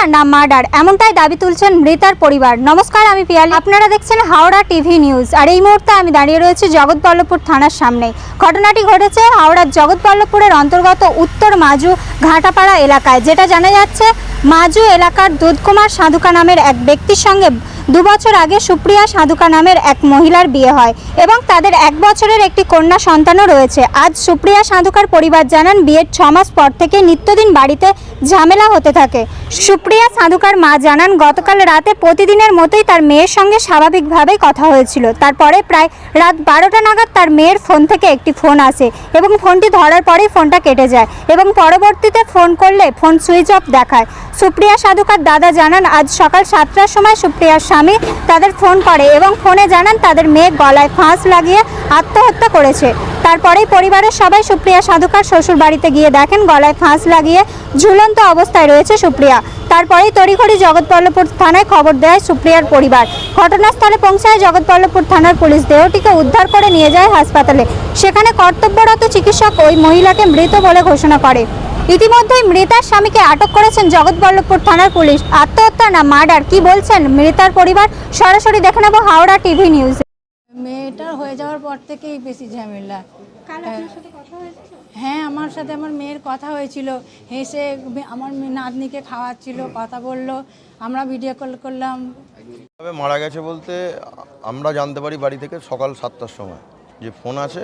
আত্মহত্যা না মার্ডার এমনটাই দাবি তুলছেন মৃতার পরিবার। নমস্কার, আমি পিয়ালি। আপনারা দেখছেন হাওড়া টিভি নিউজ। আর এই মুহূর্তে আমি দাঁড়িয়ে রয়েছি জগৎবল্লভপুর থানার সামনে। ঘটনাটি ঘটেছে হাওড়ার জগৎবল্লভপুরের অন্তর্গত উত্তর মাজু ঘাটাপাড়া এলাকায়, যেটা জানা যাচ্ছে, মাজু এলাকার দুধকুমার সাধুকা নামের এক ব্যক্তির সঙ্গে দু বছর আগে সুপ্রিয়া সাধুকা নামের এক মহিলার বিয়ে হয় এবং তাদের এক বছরের একটি কন্যা সন্তানও রয়েছে। আজ সুপ্রিয়া সাধুকার পরিবার জানান, বিয়ের ছ মাস পর থেকে নিত্যদিন বাড়িতে ঝামেলা হতে থাকে। সুপ্রিয়া সাধুকার মা জানান, গতকাল রাতে প্রতিদিনের মতোই তার মেয়ের সঙ্গে স্বাভাবিকভাবেই কথা হয়েছিল। তারপরে প্রায় রাত বারোটা নাগাদ তার মেয়ের ফোন থেকে একটি ফোন আসে এবং ফোনটি ধরার পরেই ফোনটা কেটে যায় এবং পরবর্তীতে ফোন করলে ফোন সুইচ অফ দেখায়। সুপ্রিয়া সাধুকার দাদা জানান, আজ সকাল সাতটার সময় সুপ্রিয়ার স্বামী তাদের ফোন করে এবং ফোনে জানান তাদের মেয়ে গলায় ফাঁস লাগিয়ে আত্মহত্যা করেছে। তারপরেই পরিবারের সবাই সুপ্রিয়া সাধুকার শ্বশুর বাড়িতে গিয়ে দেখেন গলায় ফাঁস লাগিয়ে ঝুলন্ত অবস্থায় রয়েছে সুপ্রিয়া। তারপরেই তড়িঘড়ি জগৎবল্লভপুর থানায় খবর দেয় সুপ্রিয়ার পরিবার। ঘটনাস্থলে পৌঁছায় জগৎবল্লভপুর থানার পুলিশ দেহটিকে উদ্ধার করে নিয়ে যায় হাসপাতালে। সেখানে কর্তব্যরত চিকিৎসক ওই মহিলাকে মৃত বলে ঘোষণা করে। ইতিমধ্যেই মৃতার স্বামীকে আটক করেছেন জগৎবল্লভপুর থানার পুলিশ। আত্মহত্যা না মার্ডার কি বলছেন মৃতার পরিবার? সরাসরি দেখে নেব হাওড়া টিভি নিউজ। মেয়েটার হয়ে যাওয়ার পর থেকেই বেশি ঝামেলা। হ্যাঁ আমার সাথে আমার মেয়ের কথা হয়েছিল। হেসে আমার নাতনিকে খাওয়াচ্ছিল কথা বলল। আমরা ভিডিও কল করলাম। তবে মারা গেছে বলতে আমরা জানতে পারি বাড়ি থেকে সকাল সাতটার সময়। যে ফোন আছে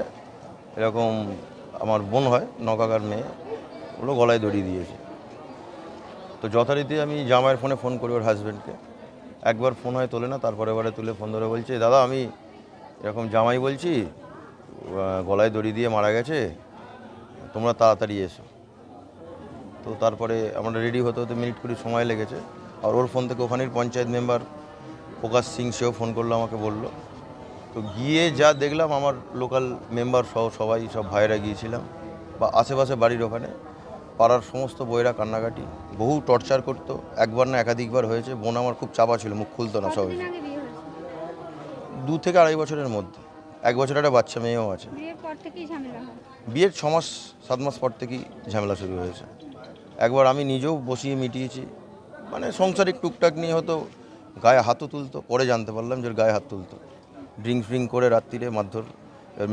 এরকম আমার বোন হয় নকাকার মেয়ে। ওগুলো গলায় দড়ি দিয়েছে। তো যথারীতি আমি জামাইয়ের ফোনে ফোন করি ওর হাজব্যান্ডকে একবার ফোন হয় তোলে না, তারপরে এবারে তুলে ফোন ধরে বলছে, দাদা, আমি এরকম জামাই বলছি গলায় দড়ি দিয়ে মারা গেছে, তোমরা তাড়াতাড়ি এসো। তো তারপরে আমরা রেডি হতে হতে মিনিট কুড়ি সময় লেগেছে। আর ওর ফোন থেকে ওখানের পঞ্চায়েত মেম্বার প্রকাশ সিং, সেও ফোন করল, আমাকে বলল। তো গিয়ে যা দেখলাম, আমার লোকাল মেম্বার সহ সবাই, সব ভাইরা গিয়েছিলাম, বা আশেপাশে বাড়ির ওখানে। পাড়ার সমস্ত বইরা কান্নাকাটি। বহু টর্চার করতো একবার না একাধিকবার হয়েছে। বোন আমার খুব চাপা ছিল মুখ খুলতো না সবাই দু থেকে আড়াই বছরের মধ্যে। এক বছর একটা বাচ্চা মেয়েও আছে। বিয়ের ছ মাস সাত মাস পর থেকেই ঝামেলা শুরু হয়েছে। একবার আমি নিজেও বসিয়ে মিটিয়েছি। মানে সংসারিক টুকটাক নিয়ে হতো গায়ে হাতও তুলতো। পরে জানতে পারলাম যে গায়ে হাত তুলতো। ড্রিঙ্ক ফ্রিঙ্ক করে রাত্রিরে মারধর।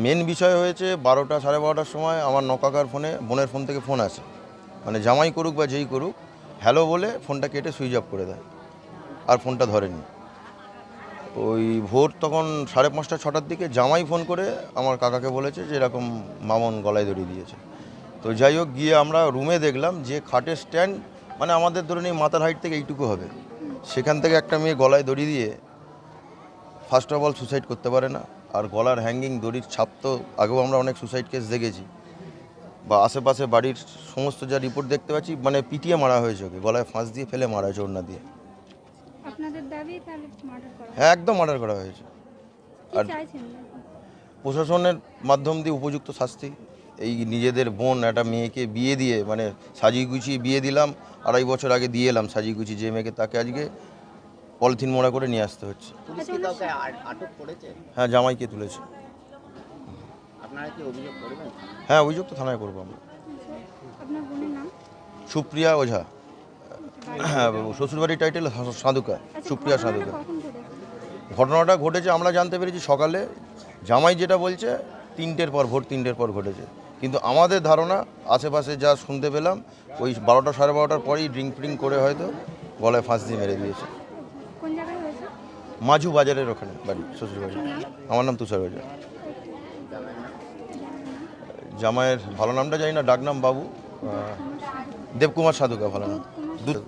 মেন বিষয় হয়েছে বারোটা সাড়ে বারোটার সময় আমার নকাকার ফোনে বোনের ফোন থেকে ফোন আসে। মানে জামাই করুক বা যেই করুক হ্যালো বলে ফোনটা কেটে সুইচ অফ করে দেয়। আর ফোনটা ধরেনি। ওই ভোর তখন সাড়ে পাঁচটা, ছটার দিকে জামাই ফোন করে আমার কাকাকে বলেছে যে এরকম মামন গলায় দড়ি দিয়েছে। তো যাই হোক, গিয়ে আমরা রুমে দেখলাম যে খাটের স্ট্যান্ড মানে আমাদের ধরুন এই মাথার হাইট থেকে এইটুকু হবে। সেখান থেকে একটা মেয়ে গলায় দড়ি দিয়ে ফার্স্ট অফ অল সুসাইড করতে পারে না। আর গলার হ্যাঙ্গিং দড়ির ছাপ তো আগেও আমরা অনেক সুসাইড কেস দেখেছি। বা আশেপাশে বাড়ির সমস্ত যা রিপোর্ট দেখতে পাচ্ছি মানে পিটিয়ে মারা হয়েছে ওকে গলায় ফাঁস দিয়ে ফেলে মারা হয়েছে ওড়না দিয়ে। আপনাদের দাবি তাহলে মার্ডার করা হ্যাঁ একদম মার্ডার করা হয়েছে। আর প্রশাসনের মাধ্যম দিয়ে উপযুক্ত শাস্তি এই নিজেদের বোন একটা মেয়েকে বিয়ে দিয়ে মানে সাজিয়ে গুছিয়ে বিয়ে দিলাম আড়াই বছর আগে দিয়ে এলাম সাজিয়ে গুছিয়ে যে মেয়েকে তাকে আজকে পলিথিন মোড়া করে নিয়ে আসতে হচ্ছে। হ্যাঁ জামাইকে তুলেছে আপনারা কি অভিযোগ করবেন হ্যাঁ অভিযোগ তো থানায় করব আমরা। আপনার বোনের নাম? সুপ্রিয়া ওঝা। হ্যাঁ শ্বশুরবাড়ির টাইটেল সাধুকা সুপ্রিয়া সাধুকা। ঘটনাটা ঘটেছে আমরা জানতে পেরেছি সকালে। জামাই যেটা বলছে তিনটের পর ভোর তিনটের পর ঘটেছে। কিন্তু আমাদের ধারণা আশেপাশে যা শুনতে পেলাম ওই বারোটা সাড়ে বারোটার পরেই ড্রিঙ্ক ফ্রিঙ্ক করে হয়তো গলায় ফাঁস দিয়ে মেরে দিয়েছে। কোন জায়গায় হয়েছে? মাঝু বাজারের ওখানে বাড়ি শ্বশুরবাড়ি। আমার নাম তুষার বাজার জামাইয়ের ভালো নামটা জানি না ডাকনাম বাবু। দেবকুমার সাধুকা ভালো নাম। দু-